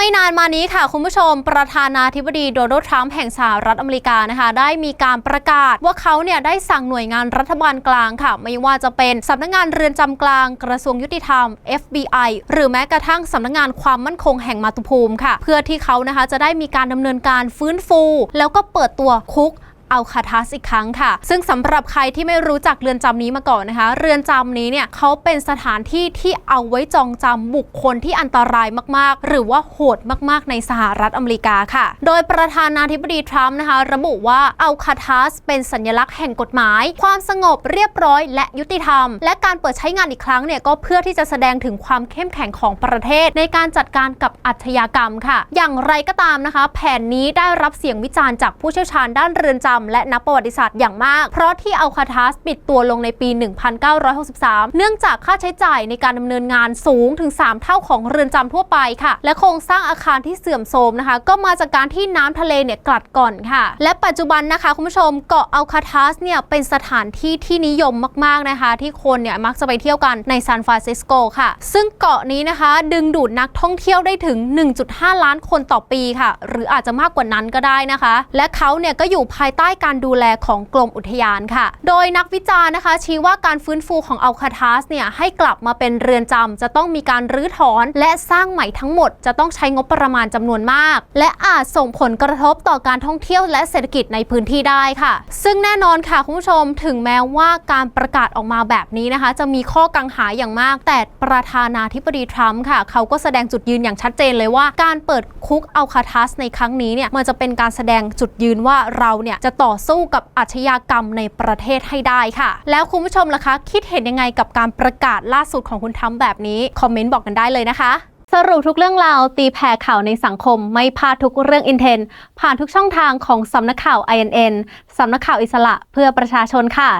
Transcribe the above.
ไม่นานมานี้ค่ะ คุณผู้ชม ประธานาธิบดีโดนัลด์ทรัมป์แห่งสหรัฐอเมริกานะคะ ได้มีการประกาศว่าเขาเนี่ยได้สั่งหน่วยงานรัฐบาลกลางค่ะ ไม่ว่าจะเป็นสำนักงานเรือนจำกลาง กระทรวงยุติธรรม FBI หรือแม้กระทั่งสำนักงานความมั่นคงแห่งมาตุภูมิค่ะ เพื่อที่เขานะคะจะได้มีการดำเนินการฟื้นฟู แล้วก็เปิดตัวคุก อัลคาทัสอีกครั้งค่ะ ซึ่งสำหรับใครที่ไม่รู้จักเรือนจำนี้มาก่อนนะคะ เรือนจำนี้เนี่ยเขาเป็นสถานที่ที่เอาไว้จองจำบุคคลที่อันตรายมาก ๆ หรือว่าโหดมาก ๆ ในสหรัฐอเมริกาค่ะ โดยประธานาธิบดีทรัมป์นะคะ ระบุว่าอัลคาทัสเป็นสัญลักษณ์แห่งกฎหมาย ความสงบเรียบร้อย และยุติธรรม และการเปิดใช้งานอีกครั้งเนี่ยก็เพื่อที่จะแสดงถึงความเข้มแข็งของประเทศ ในการจัดการกับอาชญากรรมค่ะ อย่างไรก็ตามนะคะ แผนนี้ได้รับเสียงวิจารณ์จากผู้เชี่ยวชาญด้านเรือนจำและนักประวัติศาสตร์อย่างมาก เพราะที่อัลคาทัสปิดตัวลงในปี 1963 เนื่องจากค่าใช้จ่ายในการดำเนินงานสูงถึง 3 เท่าของเรือนจำทั่วไปค่ะ และโครงสร้างอาคารที่เสื่อมโทรมนะคะ ก็มาจากการที่น้ำทะเลเนี่ยกลัดก่อนค่ะ และปัจจุบันนะคะคุณผู้ชมเกาะอัลคาทัสเนี่ยเป็นสถานที่ที่นิยมมากๆนะคะ ที่คนเนี่ยมักจะไปเที่ยวกันในซานฟรานซิสโกค่ะ ซึ่งเกาะนี้นะคะ ดึงดูดนักท่องเที่ยวได้ถึง 1.5 ล้านคนต่อปีค่ะ หรืออาจจะมากกว่านั้นก็ได้นะคะ และเขาเนี่ยก็อยู่ภายใต้การดูแลของกรมอุทยานค่ะ โดยนักวิจารณ์นะคะ ชี้ว่าการฟื้นฟูของอัลคาทัสเนี่ยให้กลับมาเป็นเรือนจำจะต้องมีการรื้อถอน และสร้างใหม่ทั้งหมด จะต้องใช้งบประมาณจำนวนมาก และอาจส่งผลกระทบต่อการท่องเที่ยวและเศรษฐกิจในพื้นที่ได้ค่ะ ซึ่งแน่นอนค่ะคุณผู้ชมถึงแม้ว่าการประกาศออกมาแบบนี้นะคะ จะมีข้อกังหาอย่างมาก แต่ประธานาธิบดีทรัมป์ค่ะ เขาก็แสดงจุดยืนอย่างชัดเจนเลยว่า การเปิดคุกอัลคาทัสในครั้งนี้เนี่ยมันจะเป็นการแสดงจุดยืนว่าเราเนี่ยจะต่อสู้กับอาชญากรรมในประเทศให้ได้ค่ะ แล้วคุณผู้ชมล่ะคะ คิดเห็นยังไงกับการประกาศล่าสุดของคุณทรัมแบบนี้คอมเมนต์บอกกันได้เลยนะคะสรุปทุกเรื่องราวตีแผ่ข่าวในสังคมไม่พลาดทุกเรื่องอินเทน ผ่านทุกช่องทางของสำนักข่าว INN สำนักข่าวอิสระเพื่อประชาชนค่ะ